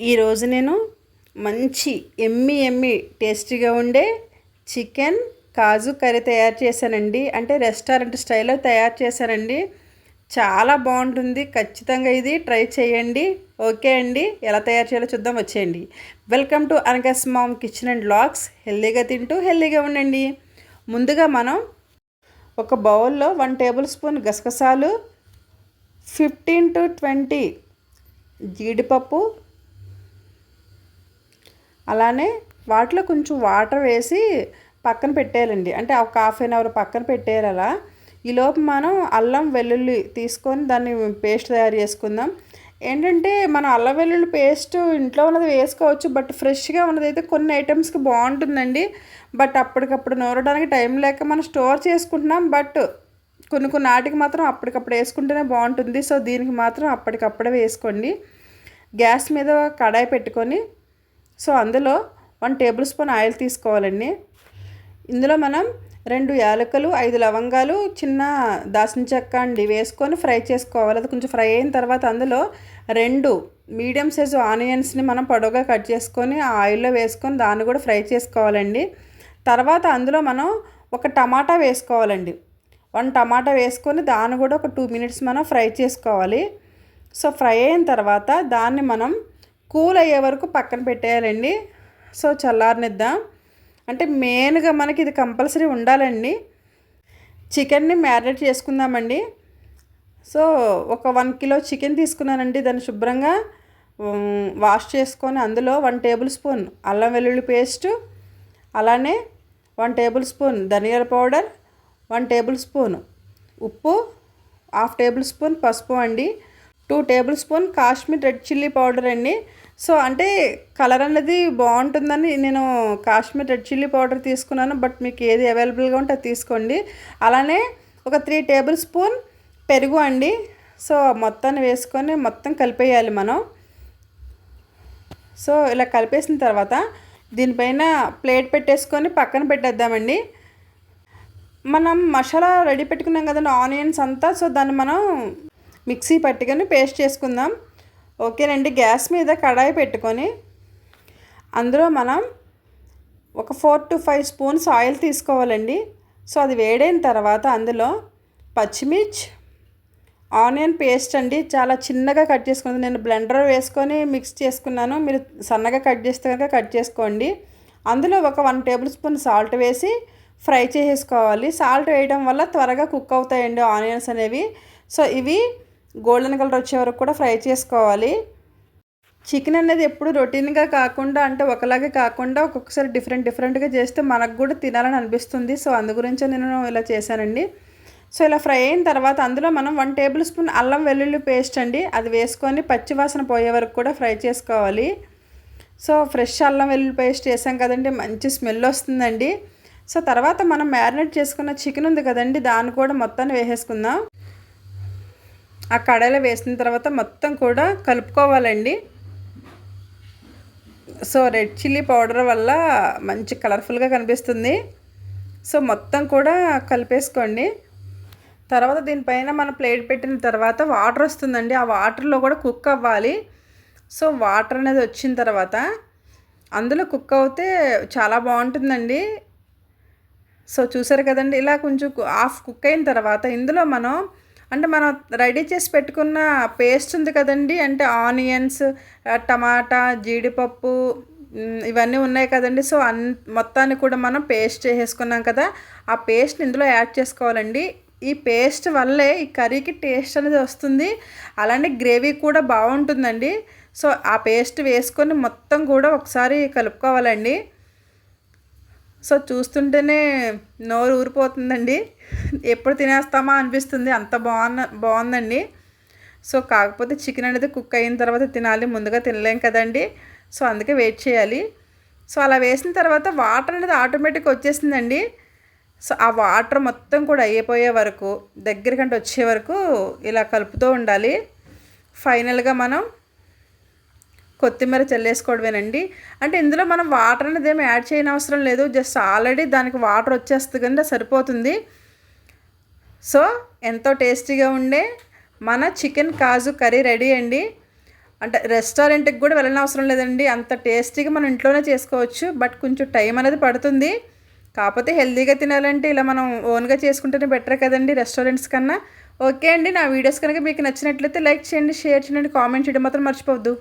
ఈరోజు నేను మంచి ఎమ్మి ఎమ్మి టేస్టీగా ఉండే చికెన్ కాజు కర్రీ తయారు చేశానండి. అంటే రెస్టారెంట్ స్టైల్లో తయారు చేశానండి. చాలా బాగుంటుంది. ఖచ్చితంగా ఇది ట్రై చేయండి. ఓకే అండి. ఎలా తయారు చేయాలో చూద్దాం. వచ్చేయండి. వెల్కమ్ టు అనగస్ మామ్ కిచెన్ అండ్ లాక్స్. హెల్దీగా తింటూ హెల్దీగా ఉండండి. ముందుగా మనం ఒక బౌల్లో వన్ టేబుల్ స్పూన్ గసగసాలు ఫిఫ్టీన్ టు ట్వంటీ జీడిపప్పు అలానే వాటిలో కొంచెం వాటర్ వేసి పక్కన పెట్టేయాలండి. అంటే ఒక హాఫ్ అన్ అవర్ పక్కన పెట్టేయాలి అలా. ఈలోపు మనం అల్లం వెల్లుల్లి తీసుకొని దాన్ని పేస్ట్ తయారు చేసుకుందాం. ఏంటంటే మనం అల్లం వెల్లుల్లి పేస్ట్ ఇంట్లో ఉన్నది వేసుకోవచ్చు బట్ ఫ్రెష్గా ఉన్నది అయితే కొన్ని ఐటమ్స్కి బాగుంటుందండి. బట్ అప్పటికప్పుడు నూరడానికి టైం లేక మనం స్టోర్ చేసుకుంటున్నాం. బట్ కొన్ని కొన్ని నాటికి మాత్రం అప్పటికప్పుడు వేసుకుంటేనే బాగుంటుంది. సో దీనికి మాత్రం అప్పటికప్పుడే వేసుకోండి. గ్యాస్ మీద కడాయి పెట్టుకొని సో అందులో వన్ టేబుల్ స్పూన్ ఆయిల్ తీసుకోవాలండి. ఇందులో మనం రెండు యాలకులు ఐదు లవంగాలు చిన్న దాసిన చెక్క అండి వేసుకొని ఫ్రై చేసుకోవాలి. అది కొంచెం ఫ్రై అయిన తర్వాత అందులో రెండు మీడియం సైజు ఆనియన్స్ని మనం పొడవుగా కట్ చేసుకొని ఆ ఆయిల్లో వేసుకొని దాన్ని కూడా ఫ్రై చేసుకోవాలండి. తర్వాత అందులో మనం ఒక టమాటా వేసుకోవాలండి. వన్ టమాటా వేసుకొని దాన్ని కూడా ఒక టూ మినిట్స్ మనం ఫ్రై చేసుకోవాలి. సో ఫ్రై అయిన తర్వాత దాన్ని మనం కూల్ అయ్యే వరకు పక్కన పెట్టేయాలండి. సో చల్లారనిద్దాం. అంటే మెయిన్గా మనకి ఇది కంపల్సరీ ఉండాలండి. చికెన్ని మ్యారినేట్ చేసుకుందామండి. సో ఒక వన్ కిలో చికెన్ తీసుకున్నానండి. దాన్ని శుభ్రంగా వాష్ చేసుకొని అందులో వన్ టేబుల్ స్పూన్ అల్లం వెల్లుల్లి పేస్ట్ అలానే వన్ టేబుల్ స్పూన్ ధనియాల పౌడర్ వన్ టేబుల్ స్పూన్ ఉప్పు హాఫ్ టేబుల్ స్పూన్ పసుపు అండి. Two tablespoon Kashmir red chilli powder అండి. సో అంటే కలర్ అనేది బాగుంటుందని నేను కాశ్మీర్ రెడ్ చిల్లీ పౌడర్ తీసుకున్నాను. బట్ మీకు ఏది అవైలబుల్గా ఉంటే తీసుకోండి. అలానే ఒక త్రీ టేబుల్ స్పూన్ పెరుగు అండి. సో మొత్తాన్ని వేసుకొని మొత్తం కలిపేయాలి మనం. సో ఇలా కలిపేసిన తర్వాత దీనిపైన ప్లేట్ పెట్టేసుకొని పక్కన పెట్టేద్దామండి. మనం మసాలా రెడీ పెట్టుకున్నాం కదండి ఆనియన్స్ అంతా. సో దాన్ని మనం మిక్సీ పట్టుకొని పేస్ట్ చేసుకుందాం. ఓకేనండి గ్యాస్ మీద కడాయి పెట్టుకొని అందులో మనం ఒక four to five spoons oil తీసుకోవాలండి. సో అది వేడైన తర్వాత అందులో పచ్చిమిర్చి ఆనియన్ పేస్ట్ అండి. చాలా చిన్నగా కట్ చేసుకుంది నేను బ్లెండర్ వేసుకొని మిక్స్ చేసుకున్నాను. మీరు సన్నగా కట్ చేస్తే కనుక కట్ చేసుకోండి. అందులో ఒక వన్ టేబుల్ స్పూన్ సాల్ట్ వేసి ఫ్రై చేసేసుకోవాలి. సాల్ట్ వేయడం వల్ల త్వరగా కుక్ అవుతాయండి ఆనియన్స్ అనేవి. సో ఇవి గోల్డెన్ కలర్ వచ్చే వరకు కూడా ఫ్రై చేసుకోవాలి. చికెన్ అనేది ఎప్పుడు రొటీన్గా కాకుండా అంటే ఒకలాగే కాకుండా ఒక్కొక్కసారి డిఫరెంట్ డిఫరెంట్గా చేస్తే మనకు కూడా తినాలని అనిపిస్తుంది. సో అందు గురించే నేను ఇలా చేశానండి. సో ఇలా ఫ్రై అయిన తర్వాత అందులో మనం వన్ టేబుల్ స్పూన్ అల్లం వెల్లుల్లి పేస్ట్ అండి. అది వేసుకొని పచ్చివాసన పోయే వరకు కూడా ఫ్రై చేసుకోవాలి. సో ఫ్రెష్ అల్లం వెల్లుల్లి పేస్ట్ వేసాం కదండి మంచి స్మెల్ వస్తుందండి. సో తర్వాత మనం మ్యారినేట్ చేసుకున్న చికెన్ ఉంది కదండి దాన్ని కూడా మొత్తాన్ని వేసేసుకుందాం. ఆ కడాయిలో వేసిన తర్వాత మొత్తం కూడా కలుపుకోవాలండి. సో రెడ్ చిల్లీ పౌడర్ వల్ల మంచి కలర్ఫుల్గా కనిపిస్తుంది. సో మొత్తం కూడా కలిపేసుకోండి. తర్వాత దీనిపైన మన ప్లేట్ పెట్టిన తర్వాత వాటర్ వస్తుందండి. ఆ వాటర్లో కూడా కుక్ అవ్వాలి. సో వాటర్ అనేది వచ్చిన తర్వాత అందులో కుక్ అవుతే చాలా బాగుంటుందండి. సో చూసారు కదండి ఇలా కొంచెం హాఫ్ కుక్ అయిన తర్వాత ఇందులో మనం అంటే మనం రెడీ చేసి పెట్టుకున్న పేస్ట్ ఉంది కదండి అంటే ఆనియన్స్ టమాటా జీడిపప్పు ఇవన్నీ ఉన్నాయి కదండి. సో అన్ మొత్తాన్ని కూడా మనం పేస్ట్ చేసేసుకున్నాం కదా ఆ పేస్ట్ ఇందులో యాడ్ చేసుకోవాలండి. ఈ పేస్ట్ వల్లే ఈ కర్రీకి టేస్ట్ అనేది వస్తుంది. అలానే గ్రేవీ కూడా బాగుంటుందండి. సో ఆ పేస్ట్ వేసుకొని మొత్తం కూడా ఒకసారి కలుపుకోవాలండి. సో చూస్తుంటేనే నోరు ఊరిపోతుందండి. ఎప్పుడు తినేస్తామా అనిపిస్తుంది. అంత బాగున్న బాగుందండి. సో కాకపోతే చికెన్ అనేది కుక్ అయిన తర్వాత తినాలి. ముందుగా తినలేం కదండి. సో అందుకే వెయిట్ చేయాలి. సో అలా వేసిన తర్వాత వాటర్ అనేది ఆటోమేటిక్ వచ్చేసిందండి. సో ఆ వాటర్ మొత్తం కూడా అయిపోయే వరకు దగ్గరికంటే వచ్చే వరకు ఇలా కలుపుతూ ఉండాలి. ఫైనల్గా మనం కొత్తిమీర చల్లేసుకోవడమేనండి. అంటే ఇందులో మనం వాటర్ అనేది ఏమి యాడ్ చేయని అవసరం లేదు. జస్ట్ ఆల్రెడీ దానికి వాటర్ వచ్చేస్తుంది కనుక సరిపోతుంది. సో ఎంతో టేస్టీగా ఉండే మన చికెన్ కాజు కర్రీ రెడీ అండి. అంటే రెస్టారెంట్కి కూడా వెళ్ళిన అవసరం లేదండి. అంత టేస్టీగా మనం ఇంట్లోనే చేసుకోవచ్చు. బట్ కొంచెం టైం అనేది పడుతుంది. కాకపోతే హెల్తీగా తినాలంటే ఇలా మనం ఓన్గా చేసుకుంటేనే బెటర్ కదండి రెస్టారెంట్స్ కన్నా. ఓకే అండి. నా వీడియోస్ కనుక మీకు నచ్చినట్లయితే లైక్ చేయండి షేర్ చేయండి కామెంట్ చేయడం మాత్రం మర్చిపోవద్దు.